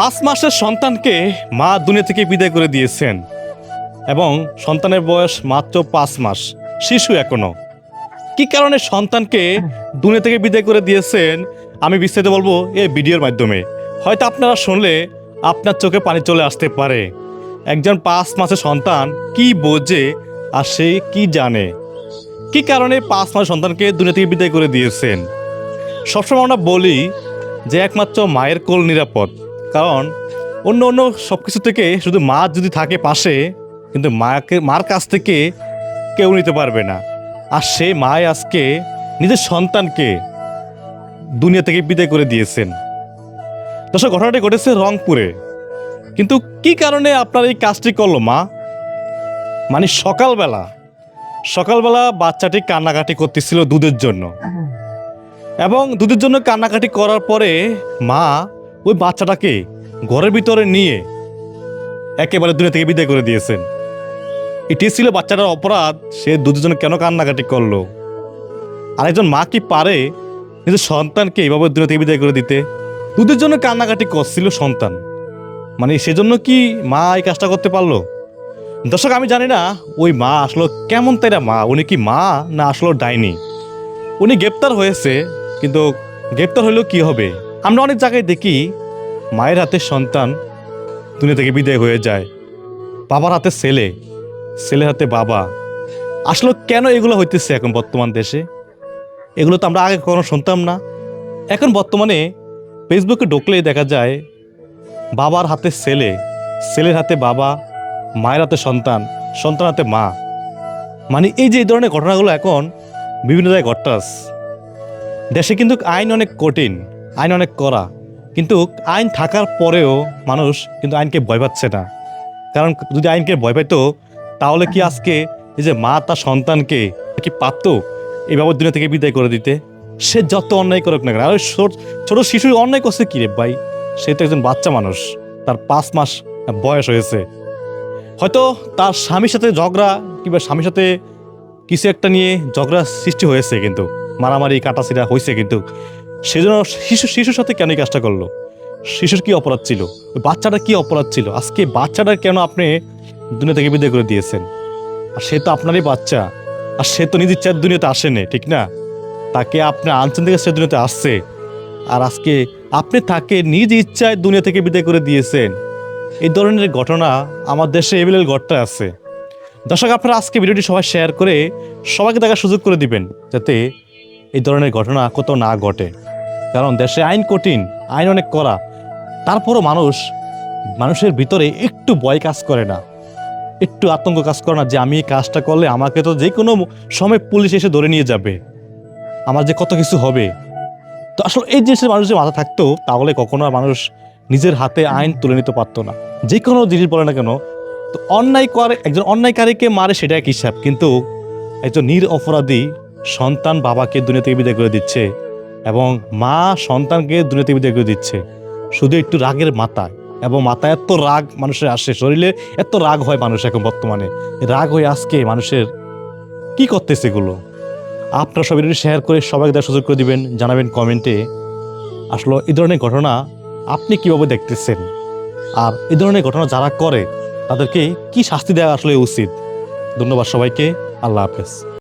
পাঁচ মাসের সন্তানকে মা দুনিয়া থেকে বিদায় করে দিয়েছেন এবং সন্তানের বয়স মাত্র পাঁচ মাস, শিশু এখনও। কি কারণে সন্তানকে দুনিয়া থেকে বিদায় করে দিয়েছেন? আমি বিস্তারিত বলব এই ভিডিওর মাধ্যমে। হয়তো আপনারা শুনলে আপনার চোখে পানি চলে আসতে পারে। একজন পাঁচ মাসের সন্তান কি বোঝে আর সে কি জানে? কি কারণে পাঁচ মাসের সন্তানকে দুনিয়া থেকে বিদায় করে দিয়েছেন? সবসময় আমরা বলি যে একমাত্র মায়ের কোল নিরাপদ। কারণ অন্য অন্য সব কিছু থেকে শুধু মা যদি থাকে পাশে কিন্তু মাকে মার কাছ থেকে কেউ নিতে পারবে না। আর সে মায় আজকে নিজের সন্তানকে দুনিয়া থেকে বিদায় করে দিয়েছেন। দর্শক ঘটনাটি ঘটেছে রংপুরে। কিন্তু কি কারণে আপনার এই কাজটি করল মা? মানে সকালবেলা সকালবেলা বাচ্চাটি কান্নাকাটি করতেছিল দুধের জন্য। এবং দুধের জন্য কান্নাকাটি করার পরে মা ওই বাচ্চাটাকে ঘরের ভিতরে নিয়ে একেবারে দূরে থেকে বিদায় করে দিয়েছেন। এটি ছিল বাচ্চাটার অপরাধ, সে দুধের জন্য কেন কান্নাকাটি করল? আরেকজন মা কি পারে নিজের সন্তানকে এইভাবে দূরে থেকে বিদায় করে দিতে? দুধের জন্য কান্নাকাটি করছিল সন্তান। মানে সেজন্য কি মা এই কাজটা করতে পারল? দর্শক, আমি জানি না ওই মা আসলো কেমন তাইরা মা, উনি কি মা না আসলো ডাইনি? উনি গ্রেপ্তার হয়েছে, কিন্তু গ্রেপ্তার হলেও কি হবে? আমরা অনেক জায়গায় দেখি মায়ের হাতে সন্তান দুনিয়া থেকে বিদায় হয়ে যায়। বাবার হাতে ছেলে, ছেলের হাতে বাবা। আসলে কেন এগুলো হইতেছে এখন বর্তমান দেশে? এগুলো তো আমরা আগে কখনো শুনতাম না। এখন বর্তমানে ফেসবুকে ঢুকলেই দেখা যায় বাবার হাতে ছেলে, ছেলের হাতে বাবা, মায়ের হাতে সন্তান সন্তান হাতে মা। মানে এই যে এই ধরনের ঘটনাগুলো এখন বিভিন্ন জায়গায় ঘটাস দেশে কিন্তু আইন অনেক কঠিন। আইন অনেক করা কিন্তু আইন থাকার পরেও মানুষ কিন্তু আইনকে ভয় পাচ্ছে না। কারণ যদি আইনকে ভয় পাইতো, তাহলে কি আজকে এই যে মা তার সন্তানকে কি পারত এই বাবার দুনিয়া থেকে বিদায় করে দিতে? সে যত অন্যায় করুক না কেন, আর ছোট শিশু অন্যায় করছে কি রে ভাই? সে তো একজন বাচ্চা মানুষ, তার পাঁচ মাস বয়স হয়েছে। হয়তো তার স্বামীর সাথে ঝগড়া কিংবা স্বামীর সাথে কিছু একটা নিয়ে ঝগড়া সৃষ্টি হয়েছে কিন্তু, মারামারি কাটাছিড়া হয়েছে কিন্তু। সেজন্য শিশু শিশুর সাথে কেন এই কাজটা করল? শিশুর কি অপরাধ ছিল? বাচ্চাটা কি অপরাধ ছিল? আজকে বাচ্চাটার কেন আপনি দুনিয়া থেকে বিদায় করে দিয়েছেন? আর সে তো আপনারই বাচ্চা। আর সে তো নিজের ইচ্ছার দুনিয়াতে আসেনি, ঠিক না? তাকে আপনি আনছেন থেকে সে দুনিয়াতে আসছে। আর আজকে আপনি তাকে নিজ ইচ্ছায় দুনিয়া থেকে বিদায় করে দিয়েছেন। এই ধরনের ঘটনা আমার দেশে এভেলেবল ঘটতে আছে। দর্শক, আপনারা আজকে ভিডিওটি সবাই শেয়ার করে সবাইকে দেখার সুযোগ করে দিবেন, যাতে এই ধরনের ঘটনা কোথাও না ঘটে। কারণ দেশে আইন কঠিন, আইন অনেক করা তারপরও মানুষ, মানুষের ভিতরে একটু ভয় কাজ করে না। একটু আতঙ্ক কাজ করে না যে আমি এই কাজটা করলে আমাকে তো যে কোনো সময় পুলিশ এসে ধরে নিয়ে যাবে। আমার যে কত কিছু হবে। তো আসলে এই জিনিসের মানুষের মাথা থাকতো, তাহলে কখনো আর মানুষ নিজের হাতে আইন তুলে নিতে পারতো না। যে কোনো জিনিস বলে না কেন, তো অন্যায় করে, একজন অন্যায়কারীকে মারে সেটা এক হিসাব, কিন্তু একজন নির অপরাধী সন্তান বাবাকে দুনিয়া থেকে বিদায় করে দিচ্ছে। এবং মা সন্তানকে দুনিয়া থেকে বিদায় করে দিচ্ছে। শুধু একটু রাগের মাথায়। এবং মাথায় এত রাগ মানুষের আসে, শরীরে এত রাগ হয় মানুষ এখন বর্তমানে। রাগ হয়ে আজকে মানুষের কি করতেছে এগুলো? আপনারা সবাই শেয়ার করে সবাইকে দেওয়ার সুযোগ করে দিবেন, জানাবেন কমেন্টে আসলে এই ধরনের ঘটনা আপনি কীভাবে দেখতেছেন? আর এই ধরনের ঘটনা যারা করে, তাদেরকে কি শাস্তি দেওয়া আসলে উচিত? ধন্যবাদ সবাইকে। আল্লাহ হাফেজ।